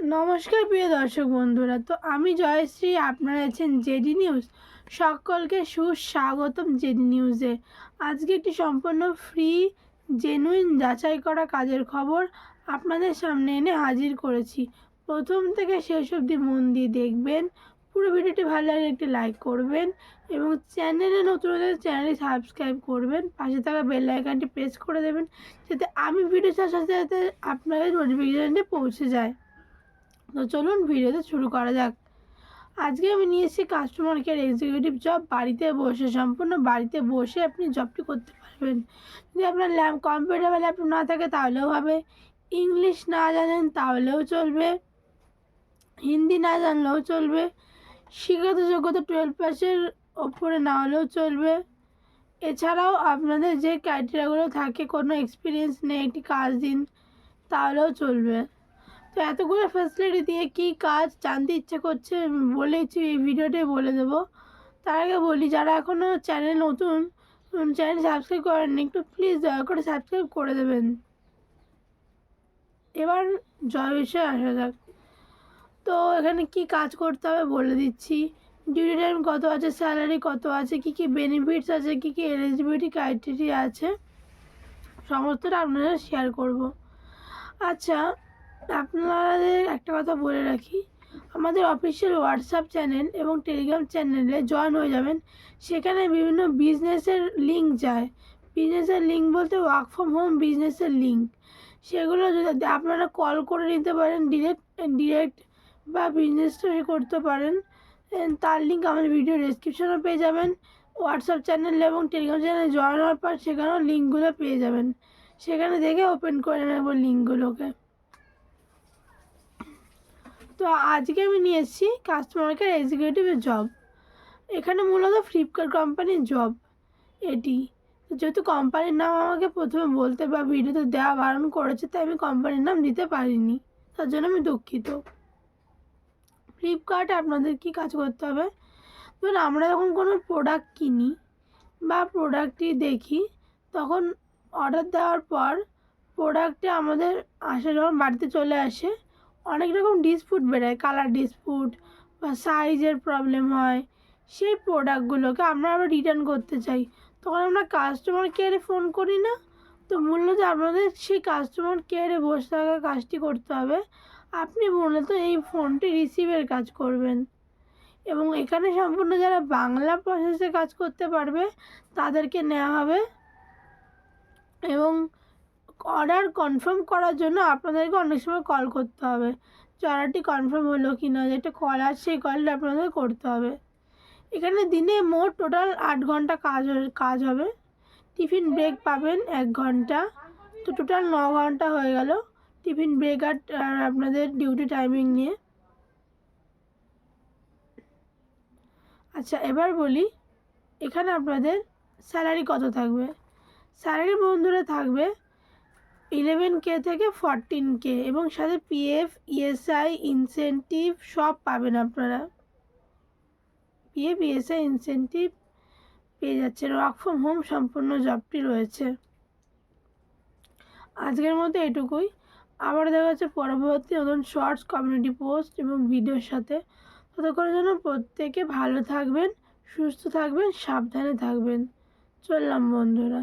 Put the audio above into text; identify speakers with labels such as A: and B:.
A: নমস্কার, প্রিয় দর্শক বন্ধুরা। তো আমি জয়শ্রী, আপনারা আছেন জেডি নিউজ। সকলকে সুস্বাগতম জেডি নিউজে। আজকে একটি সম্পূর্ণ ফ্রি জেনুইন যাচাই করা কাজের খবর আপনাদের সামনে এনে হাজির করেছি। প্রথম থেকে শেষ অবধি মন দিয়ে দেখবেন। পুরো ভিডিওটি ভালো লাগলে একটি লাইক করবেন এবং চ্যানেলে নতুন হলে চ্যানেলটি সাবস্ক্রাইব করবেন। পাশে থাকা বেল আইকনটি প্রেস করে দেবেন, যাতে আমি ভিডিও ছাড়ার সাথে সাথে আপনাদের নোটিফিকেশানটি পৌঁছে যায়। তো চলুন ভিডিওতে শুরু করা যাক। আজকে আমি নিয়ে এসেছি কাস্টমার কেয়ার এক্সিকিউটিভ জব বাড়িতে বসে, সম্পূর্ণ বাড়িতে বসে আপনি জবটি করতে পারবেন। যদি আপনার ল্যাব কম্পিউটার ল্যাপটপ না থাকে, তাহলেও হবে। ইংলিশ না জানেন, তাহলেও চলবে। হিন্দি না জানলেও চলবে। শিক্ষাগত যোগ্যতা টুয়েলভ পাসের ওপরে না হলেও চলবে। এছাড়াও আপনাদের যে ক্রাইটেরিয়াগুলো থাকে, কোনো এক্সপিরিয়েন্স নেই, একটি কাজ দিন, তাহলেও চলবে। তো এতগুলো ফ্যাসিলিটি দিয়ে কী কাজ জানতে ইচ্ছে করছে বলেছি এই ভিডিওটাই বলে দেবো। তার আগে বলি, যারা এখনও চ্যানেল নতুন চ্যানেল সাবস্ক্রাইব করেননি, একটু প্লিজ দয়া করে সাবস্ক্রাইব করে দেবেন। এবার জয় বিষয়ে আসা যাক। তো এখানে কি কাজ করতে হবে বলে দিচ্ছি। ডিউটি টাইম কত আছে স্যালারি কত আছে, কী কী বেনিফিটস আছে, কী কী এলিজিবিলিটি ক্রাইটেরিয়া আছে, সমস্তটা আপনারা শেয়ার করব। আচ্ছা আপনাদের একটা কথা বলে রাখি। আমাদের অফিসিয়াল হোয়াটসঅ্যাপ চ্যানেল এবং টেলিগ্রাম চ্যানেলে জয়েন হয়ে যাবেন। সেখানে বিভিন্ন বিজনেসের লিঙ্ক যায়। বিজনেসের লিঙ্ক বলতে ওয়ার্ক ফ্রম হোম বিজনেসের লিঙ্ক সেগুলো যদি আপনারা কল করে নিতে পারেন ডিরেক্ট ডিরেক্ট বা বিজনেসটা করতে পারেন তার লিঙ্ক আমাদের ভিডিও ডিসক্রিপশনে পেয়ে যাবেন। হোয়াটসঅ্যাপ চ্যানেল এবং টেলিগ্রাম চ্যানেলে জয়েন হওয়ার পর সেখানেও লিঙ্কগুলো পেয়ে যাবেন। সেখানে দেখে ওপেন করে নেব লিঙ্কগুলোকে তো আজকে আমি নিয়ে এসেছি কাস্টমার কেয়ার এক্সিকিউটিভের জব এখানে মূলত ফ্লিপকার্ট কোম্পানির জব এটি। যেহেতু কোম্পানির নাম আমাকে প্রথমে বলতে বা ভিডিওতে দেওয়া বারণ করেছে, তাই আমি কোম্পানির নাম দিতে পারিনি। তার জন্য আমি দুঃখিত। ফ্লিপকার্টে আপনাদের কি কাজ করতে হবে? ধরুন আমরা যখন কোনো প্রোডাক্ট কিনি বা প্রোডাক্টটি দেখি, তখন অর্ডার দেওয়ার পর প্রোডাক্টে আমাদের আসে, যখন বাড়িতে চলে আসে অনেক রকম ডিসপুট বেরোয়। কালার ডিসপুট বা সাইজের প্রবলেম হয়। সেই প্রোডাক্টগুলোকে আমরা আবার রিটার্ন করতে চাই। তখন আমরা কাস্টমার কেয়ারে ফোন করি না। তো মূলত আপনাদের সেই কাস্টমার কেয়ারে বসে থাকা কাজটি করতে হবে। আপনি মূলত এই ফোনটি রিসিভের কাজ করবেন। এবং এখানে সম্পূর্ণ যারা বাংলা প্রসেসে কাজ করতে পারবে, তাদেরকে নেওয়া হবে। এবং অর্ডার কনফার্ম করার জন্য আপনাদেরকে অনেক সময় কল করতে হবে। যে অর্ডারটি কনফার্ম হলো কি না যেটা কল আছে, সেই কলটা আপনাদের করতে হবে। এখানে দিনে মোট টোটাল আট ঘণ্টা কাজ কাজ হবে। টিফিন ব্রেক পাবেন এক ঘণ্টা। তো টোটাল ন ঘণ্টা হয়ে গেল। টিফিন ব্রেক আর আপনাদের ডিউটি টাইমিং নিয়ে। আচ্ছা এবার বলি, এখানে আপনাদের স্যালারি কত থাকবে? স্যালারি বন্ধুরা থাকবে ইলেভেন কে থেকে ফরটিন কে এবং সাথে পিএফ ইএসআই ইনসেন্টিভ সব পাবেন আপনারা। পিএফ ইএসআই ইনসেন্টিভ পেয়ে যাচ্ছেন। ওয়ার্ক ফ্রম হোম সম্পূর্ণ জবটি রয়েছে। আজকের মতো এটুকুই। আবার দেখা যাচ্ছে পরবর্তী নতুন শর্টস কমিউনিটি পোস্ট এবং ভিডিওর সাথে। ততক্ষণের জন্য প্রত্যেকে ভালো থাকবেন, সুস্থ থাকবেন, সাবধানে থাকবেন। চললাম বন্ধুরা।